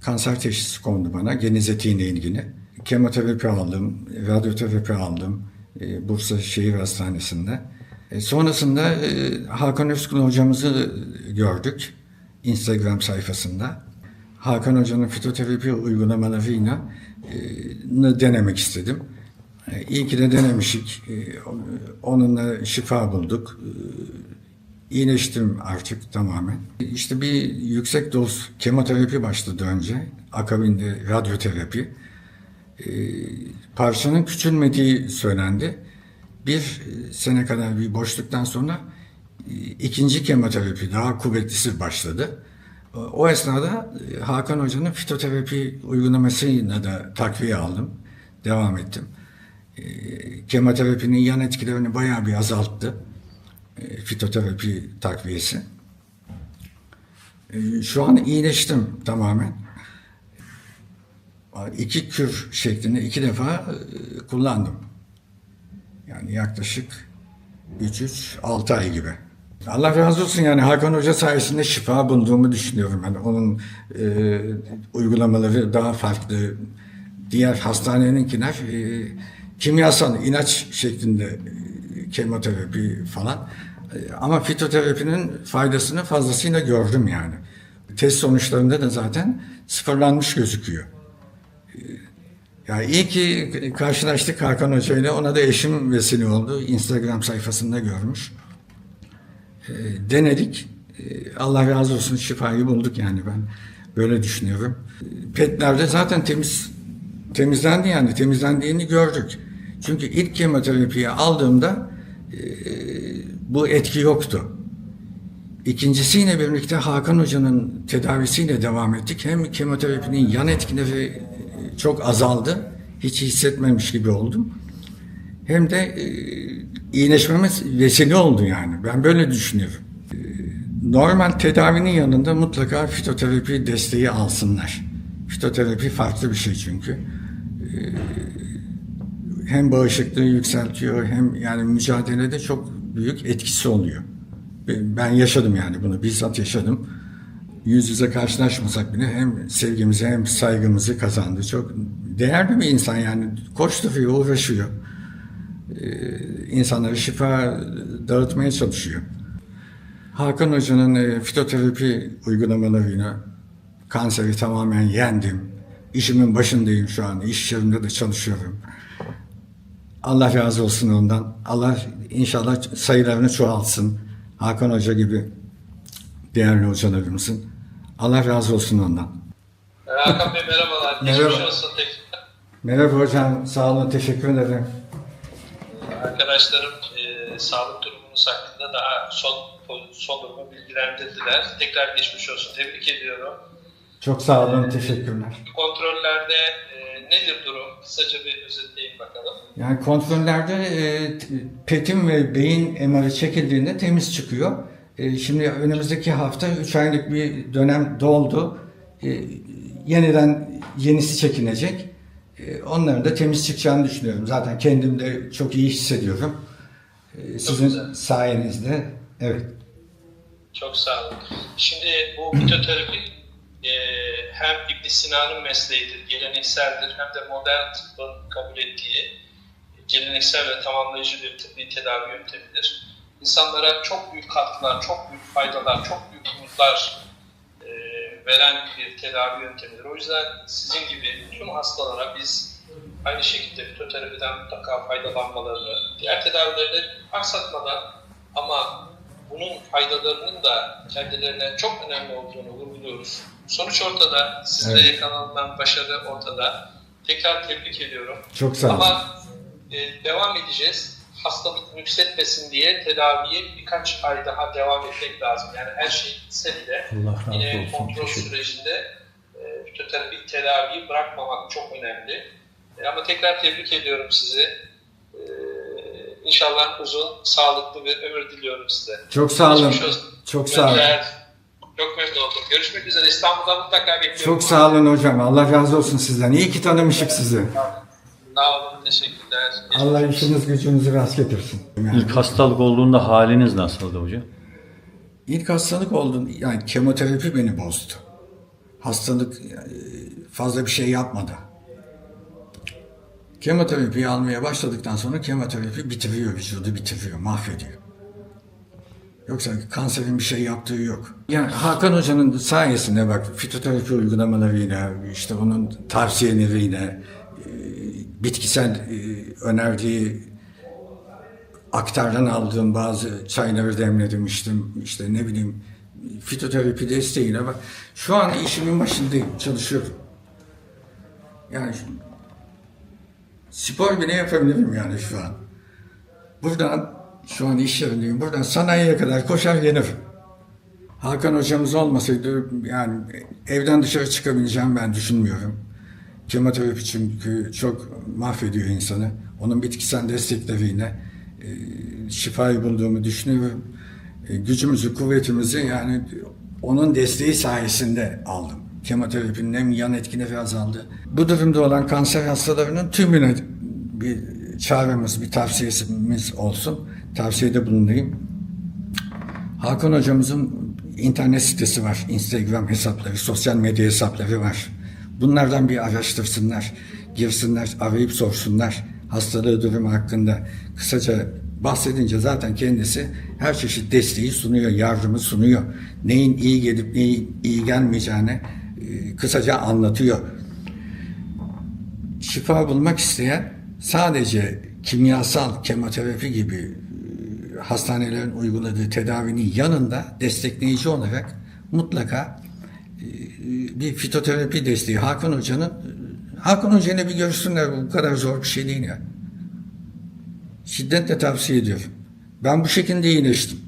kanser teşhisi kondu bana genizetiğine ilgili. Kemoterapi aldım, radyoterapi aldım e, Bursa Şehir Hastanesi'nde. E, sonrasında e, Hakan Özkul hocamızı gördük Instagram sayfasında. Hakan Hoca'nın fitoterapi uygulamalarıyla e, denemek istedim. E, İyi ki de denemişik. E, Onunla şifa bulduk. E, İyileştim artık tamamen. İşte bir yüksek doz kemoterapi başladı önce. Akabinde radyoterapi. E, parçanın küçülmediği söylendi. Bir sene kadar bir boşluktan sonra e, ikinci kemoterapi daha kuvvetlisi başladı. O- esnada e, Hakan Hoca'nın fitoterapi uygulamasıyla da takviye aldım. Devam ettim. E, Kemoterapinin yan etkilerini bayağı bir azalttı. E, Fitoterapi takviyesi. E, Şu an iyileştim tamamen. İki kür şeklinde iki defa e, kullandım. Yani yaklaşık 3-3-6 ay gibi. Allah razı olsun yani Hakan Hoca sayesinde şifa bulduğumu düşünüyorum. Yani onun e, uygulamaları daha farklı. Diğer hastaneninkiler e, kimyasal ilaç şeklinde e, kemoterapi falan. E, ama fitoterapinin faydasını fazlasıyla gördüm yani. Test sonuçlarında da zaten sıfırlanmış gözüküyor. Ya iyi ki karşılaştık Hakan Hoca ile. Ona da eşim vesile oldu. Instagram sayfasında görmüş. E, denedik. Allah razı olsun şifayı bulduk yani ben böyle düşünüyorum. Petlerde zaten temiz temizlendi yani temizlendiğini gördük. Çünkü ilk kemoterapiyi aldığımda bu etki yoktu. İkincisiyle birlikte Hakan Hoca'nın tedavisiyle devam ettik. Hem kemoterapinin yan etkileri e, çok azaldı. Hiç hissetmemiş gibi oldum. Hem de e, vesile oldu yani. Ben böyle düşünüyorum. E, normal tedavinin yanında mutlaka fitoterapi desteği alsınlar. Fitoterapi farklı bir şey çünkü. E, hem bağışıklığı yükseltiyor hem yani mücadelede çok büyük etkisi oluyor. Ben yaşadım yani bunu bizzat yaşadım. Yüz yüze karşılaşmasak bile hem sevgimizi hem saygımızı kazandı. Çok değerli bir insan yani koşturuyor, uğraşıyor. Ee, insanlara şifa dağıtmaya çalışıyor. Hakan Hoca'nın e, fitoterapi uygulamalarıyla kanseri tamamen yendim. İşimin başındayım şu an. İş yerimde de çalışıyorum. Allah razı olsun ondan. Allah inşallah sayılarını çoğaltsın. Hakan Hoca gibi değerli hocalarımızın. Allah razı olsun ondan. Hakan Bey merhabalar. Merhaba. Olsun tekrar. Merhaba hocam. Sağ olun. Teşekkür ederim. Arkadaşlarım e, sağlık durumunuz hakkında daha son son durumu bilgilendirdiler. Tekrar geçmiş olsun. Tebrik ediyorum. Çok sağ olun. Teşekkürler. Kontrollerde nedir durum? Kısaca bir özetleyin bakalım. Yani kontrollerde e, petim ve beyin MR'ı çekildiğinde temiz çıkıyor. E, şimdi önümüzdeki hafta 3 aylık bir dönem doldu. E, yeniden yenisi çekilecek. E, onların da temiz çıkacağını düşünüyorum. Zaten kendim de çok iyi hissediyorum. E, sizin güzel. sayenizde. Evet. Çok sağ olun. Şimdi bu fitoterapi e, hem ibn Sina'nın mesleğidir, gelenekseldir hem de modern tıbbın kabul ettiği geleneksel ve tamamlayıcı bir tıbbi tedavi yöntemidir. İnsanlara çok büyük katkılar, çok büyük faydalar, çok büyük umutlar e, veren bir tedavi yöntemidir. O yüzden sizin gibi tüm hastalara biz aynı şekilde fitoterapiden mutlaka faydalanmalarını, diğer tedavileri aksatmadan ama bunun faydalarının da kendilerine çok önemli olduğunu vurguluyoruz. Sonuç ortada, sizlere Evet. yakalanan başarı ortada. Tekrar tebrik ediyorum. Çok sağ olun. Ama e, devam edeceğiz. Hastalık yükseltmesin diye tedaviye birkaç ay daha devam etmek lazım. Yani her şey bitse bile Allah yine olsun. kontrol Teşekkür sürecinde e, fitoterapik tedaviyi bırakmamak çok önemli. E, ama tekrar tebrik ediyorum sizi. E, inşallah uzun, sağlıklı bir ömür diliyorum size. Çok sağ olun. Çok sağ olun. Çok memnun oldum. Görüşmek üzere. İstanbul'da mutlaka bekliyorum. Çok sağ olun hocam. Allah razı olsun sizden. İyi ki tanımışık sizi. Sağ olun. Teşekkürler. Allah işiniz gücünüzü rast getirsin. Yani İlk hastalık olduğunda haliniz nasıldı hocam? İlk hastalık oldu. Yani kemoterapi beni bozdu. Hastalık fazla bir şey yapmadı. Kemoterapiyi almaya başladıktan sonra kemoterapi bitiriyor vücudu, bitiriyor, mahvediyor. Yoksa kanserin bir şey yaptığı yok. Yani Hakan Hoca'nın sayesinde bak fitoterapi uygulamalarıyla, işte onun tavsiyeleriyle, e, bitkisel e, önerdiği aktardan aldığım bazı çayları demledim içtim. işte ne bileyim fitoterapi desteğiyle bak şu an işimin başındayım, çalışıyorum. Yani spor bile yapabilirim yani şu an. Buradan şu an iş yerindeyim. Buradan sanayiye kadar koşar gelirim. Hakan hocamız olmasaydı yani evden dışarı çıkabileceğim ben düşünmüyorum. Kemoterapi çünkü çok mahvediyor insanı. Onun bitkisel destekleriyle e, şifayı bulduğumu düşünüyorum. E, gücümüzü, kuvvetimizi yani onun desteği sayesinde aldım. Kemoterapinin hem yan etkileri azaldı. Bu durumda olan kanser hastalarının tümüne bir çağrımız, bir tavsiyemiz olsun. Tavsiyede bulunayım. Hakan hocamızın internet sitesi var, Instagram hesapları, sosyal medya hesapları var. Bunlardan bir araştırsınlar, girsinler, arayıp sorsunlar hastalığı durumu hakkında. Kısaca bahsedince zaten kendisi her çeşit desteği sunuyor, yardımı sunuyor. Neyin iyi gelip neyin iyi gelmeyeceğini e, kısaca anlatıyor. Şifa bulmak isteyen sadece kimyasal kemoterapi gibi hastanelerin uyguladığı tedavinin yanında destekleyici olarak mutlaka e, bir fitoterapi desteği Hakan Hoca'nın Hakan Hoca'yla bir görüşsünler bu kadar zor bir şey değil ya. Şiddetle tavsiye ediyorum. Ben bu şekilde iyileştim.